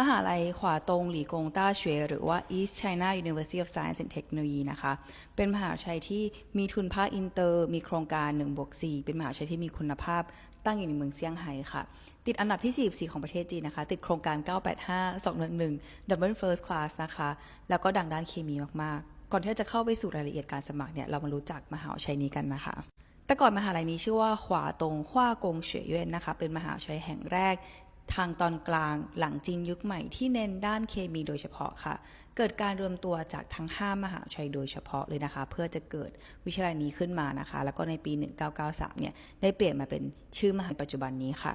มหาลัยขวาตงหลีกงต้าเฉวหรือว่า East China University of Science and Technology นะคะ เป็นมหาวิทยาลัยที่มีทุนภาคอินเตอร์ มีโครงการ1บวก4เป็นมหาวิทยาลัยที่มีคุณภาพตั้งอยู่ในเมืองเซี่ยงไฮ้ค่ะ ติดอันดับที่ 44 ของประเทศจีนนะคะ ติดโครงการ 985 211 Double First Class นะคะ แล้วก็ดังด้านเคมีมาก ๆ ก่อนที่เราจะเข้าไปสู่รายละเอียดการสมัครเนี่ย เรามารู้จักมหาวิทยาลัยนี้กันนะคะแต่ก่อนมหาลัยนี้ชื่อว่าขวาตรงขว้ากงเฉวยเย่นนะคะ เป็นมหาวิทยาลัยแห่งแรก ทางตอนกลางหลังจีนยุคใหม่ที่เน้นด้านเคมีโดยเฉพาะค่ะ เกิดการรวมตัวจากทั้ง 5 มหาวิทยาลัยโดยเฉพาะเลยนะคะ เพื่อจะเกิดวิทยาลัยนี้ขึ้นมานะคะ แล้วก็ในปี 1993 เนี่ยได้เปลี่ยนมาเป็นชื่อมหาลัยปัจจุบันนี้ค่ะ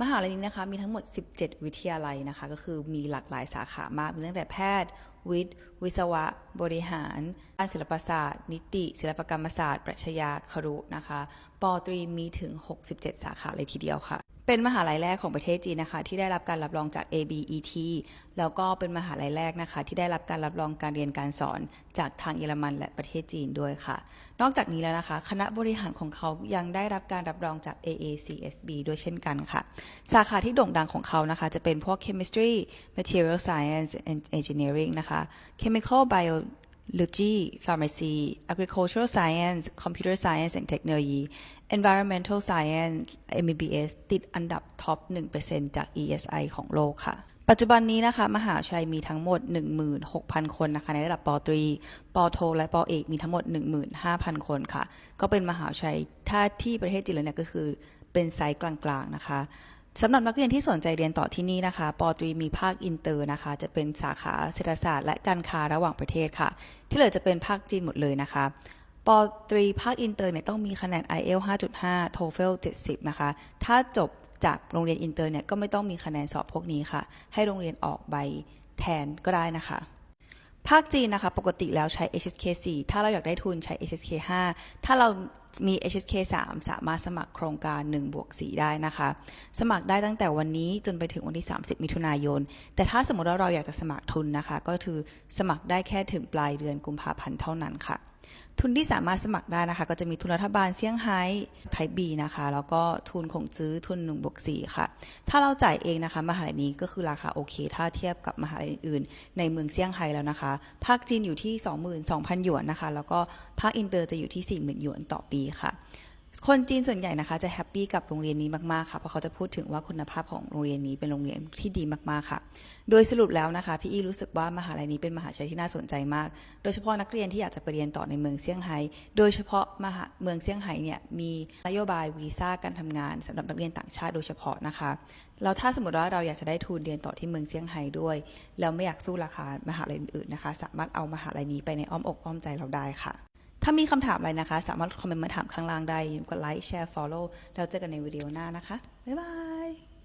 มหาลัยนี้นะคะมีทั้งหมด 17 วิทยาลัยนะคะ ก็คือมีหลากหลายสาขามากมีตั้งแต่แพทย์ วิทย์ วิศวะ บริหารการศิลปศาสตร์ นิติ ศิลปกรรมศาสตร์ ปรัชญาครุนะคะปอตรีมีถึง 67 สาขาเลยทีเดียวค่ะ เป็นมหาลัยแรกของประเทศจีนนะคะ ที่ได้รับการรับรองจาก ABET แล้วก็เป็นมหาลัยแรกนะคะ ที่ได้รับการรับรองการเรียนการสอนจากทางเยอรมันและประเทศจีนด้วยค่ะ นอกจากนี้แล้วนะคะ คณะบริหารของเขายังได้รับการรับรองจาก AACSB ด้วยเช่นกันค่ะ สาขาที่โด่งดังของเขานะคะ จะเป็นพวก chemistry material science and engineering นะคะ chemical Bio biology pharmacy agricultural science computer science and technology environmental science MBBS ติดอันดับท็อป 1%จาก ESI ของโลกค่ะ ปัจจุบันนี้นะคะ มหาวิทยาลัยมีทั้งหมด 16,000 คนนะคะ ในระดับปตรีปโท และปอเอกมีทั้งหมด 15,000 คนค่ะ ก็เป็นมหาวิทยาลัยถ้าที่ประเทศจีนแล้วเนี่ยก็คือเป็นไซส์กลางๆนะคะ สำหรับนักเรียนที่สนใจเรียนต่อที่นี่นะคะปอตรีมีภาคอินเตอร์นะคะ จะเป็นสาขาเศรษฐศาสตร์และการค้าระหว่างประเทศค่ะ ที่เหลือจะเป็นภาคจีนหมดเลยนะคะปอตรีภาคอินเตอร์เนี่ยต้องมีคะแนน IELTS 5.5 TOEFL 70 นะคะ ถ้าจบจากโรงเรียนอินเตอร์เนี่ยก็ไม่ต้องมีคะแนนสอบพวกนี้ค่ะ ให้โรงเรียนออกใบแทนก็ได้นะคะ ภาคจีนนะคะ ปกติแล้วใช้ HSK 4ถ้าเราอยากได้ทุนใช้ HSK 5ถ้าเรา มี HSK 3 สามารถสมัครโครงการ1บวก4ได้นะคะ สมัครได้ตั้งแต่วันนี้จนไปถึงวันที่ 30 มิถุนายน แต่ถ้าสมมติว่าเราอยากจะสมัครทุนนะคะ ก็คือสมัครได้แค่ถึงปลายเดือนกุมภาพันธ์เท่านั้นค่ะ ทุนที่สามารถสมัครได้นะคะ ก็จะมีทุนรัฐบาลเซี่ยงไฮ้ไทยบีนะคะ แล้วก็ทุนของจื้อทุน1บวก4ค่ะ ถ้าเราจ่ายเองนะคะมหาลัยนี้ก็คือราคาโอเค ถ้าเทียบกับมหาลัยอื่นในเมืองเซี่ยงไฮ้แล้วนะคะ ภาคจีนอยู่ที่ 22,000หยวนนะคะ แล้วก็ภาคอินเตอร์จะอยู่ที่ 40,000หยวนต่อปีค่ะ คนจีนส่วนใหญ่นะคะจะแฮปปี้กับโรงเรียนนี้มากๆค่ะเพราะเขาจะพูดถึงว่าคุณภาพของโรงเรียนนี้เป็นโรงเรียนที่ดีมากๆค่ะ โดยสรุปแล้วนะคะพี่อีรู้สึกว่ามหาลัยนี้เป็นมหาวิทยาลัยที่น่าสนใจมาก โดยเฉพาะนักเรียนที่อยากจะไปเรียนต่อในเมืองเซี่ยงไฮ้โดยเฉพาะมหาเมืองเซี่ยงไฮ้เนี่ยมีนโยบายวีซ่าการทำงานสำหรับนักเรียนต่างชาติโดยเฉพาะนะคะแล้วถ้าสมมติว่าเราอยากจะได้ทุนเรียนต่อที่เมืองเซี่ยงไฮ้ด้วยแล้วไม่อยากสู้ราคามหาลัยอื่นๆนะคะ สามารถเอามหาลัยนี้ไปในอ้อมอกอ้อมใจเราได้ค่ะ ถ้ามีคำถามอะไรนะคะ สามารถคอมเมนต์มาถามข้างล่างได้กดไลค์แชร์ follow แล้วเจอกันในวิดีโอหน้านะคะ บ๊ายบาย